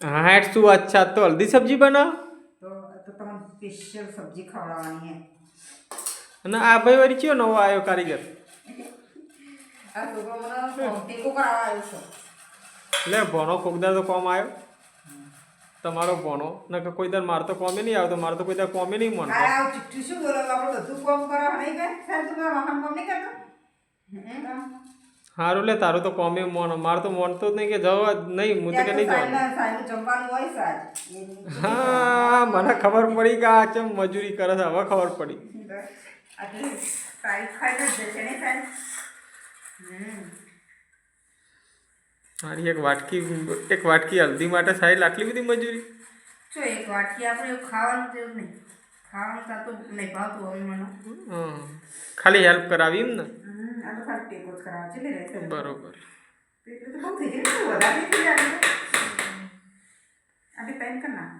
હા હેઠ શું અચ્છા તો હલ્દી સબ્જી બનાવ તો તમને સ્પેશિયલ સબ્જી ખવડાવવાની હે અને આ ભાઈ વળી કયો નવો આવ્યો કારીગર છે લે ભણો કોકદાર તો કોમ આવ્યો તમારો ભણો નકર કોઈ દર માર તો કોમે નહીં આવતો મારે તો કોઈ દર કોમે નહીં મને શું બોલો આપણે બધું કોમ કરાવવા નહીં કે સાહેબ તમે વાહન કોમ નહીં કરતો? સારું લે તારું તો કોમે મોન મારે તો મોનતો જ નહીં કે જવા નહીં હું તો કે નહીં જવાનું? હા મને ખબર પડી કે આ ચમ મજૂરી કરે છે હવે ખબર પડી. મારી એક વાટકી એક વાટકી હલ્દી માટે સાહેબ આટલી બધી મજૂરી. જો એક વાટકી આપણે એવું ખાવાનું તેવું નહીં. ખાવાનું તો નહીં ભાવતું હવે મને. ખાલી હેલ્પ કરાવી એમ ને હમ, આ તો ખાલી ટેકો જ કરાવવા છે એટલે બરોબર એટલે તો બહુ થઈ જાય ને, વધારે થઈ જાય આપણે પેન કર નાખ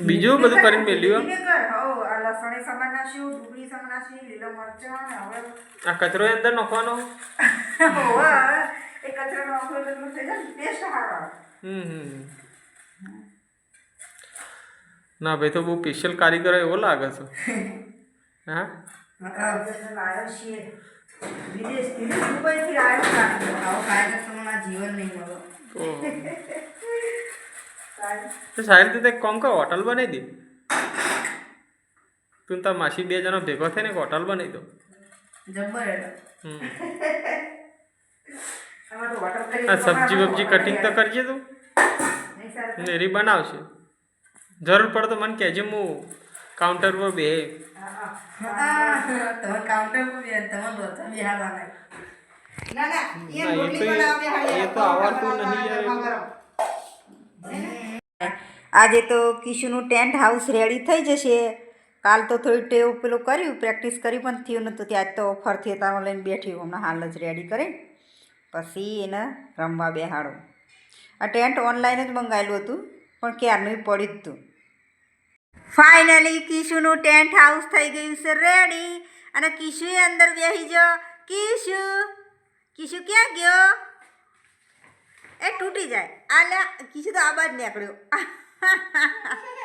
બીજું બધું કરીને મેલ્યું આ કચરો અંદર નાખવાનો એ કચરો નાખવાનો થઈ જાય ને ટેસ્ટ સારો હમ હમ. ના ભાઈ તો બહુ સ્પેશિયલ કારીગર એવો લાગે છે હા લાયો છીએ વિદેશ વિદેશ તો સાહેબ કામ કર હોટલ બનાવી દી. તું તાર માસી બે જણા ભેગો થઈને હોટલ બનાવી દો. જબ્બર આ સબ્જી વબ્જી કટિંગ તો કરજે તું. મેરી બનાવશે. જરૂર પડે તો મને કહેજે હું કાઉન્ટર પર બે હા, તમે કાઉન્ટર પર તમે બધા બિહારવાના ના ના એ રોટલી બનાવવા બેહાડ્યા. એ તો આવડતું નહીં યાર. આજે તો કિશુનું ટેન્ટ હાઉસ રેડી થઈ જશે. કાલ તો થોડી ટેવ પેલું કર્યું પ્રેક્ટિસ કરી પણ થયું નહોતું ત્યાં તો ફરથી તારો લઈને બેઠી હમણાં હાલ જ રેડી કરી પછી એને રમવા બેહાડો. આ ટેન્ટ ઓનલાઈન જ મંગાવેલું હતું પણ ક્યારનું પડ્યું જ હતું. ફાઇનલી કિશુનું ટેન્ટ હાઉસ થઈ ગયું છે. રેડી અને કિશુએ અંદર બેસી ગયો કિશુ કિશુ ક્યાં ગયો? એ તૂટી જાય. આલે કિશુ તો નીકળ્યો આ રહ્યો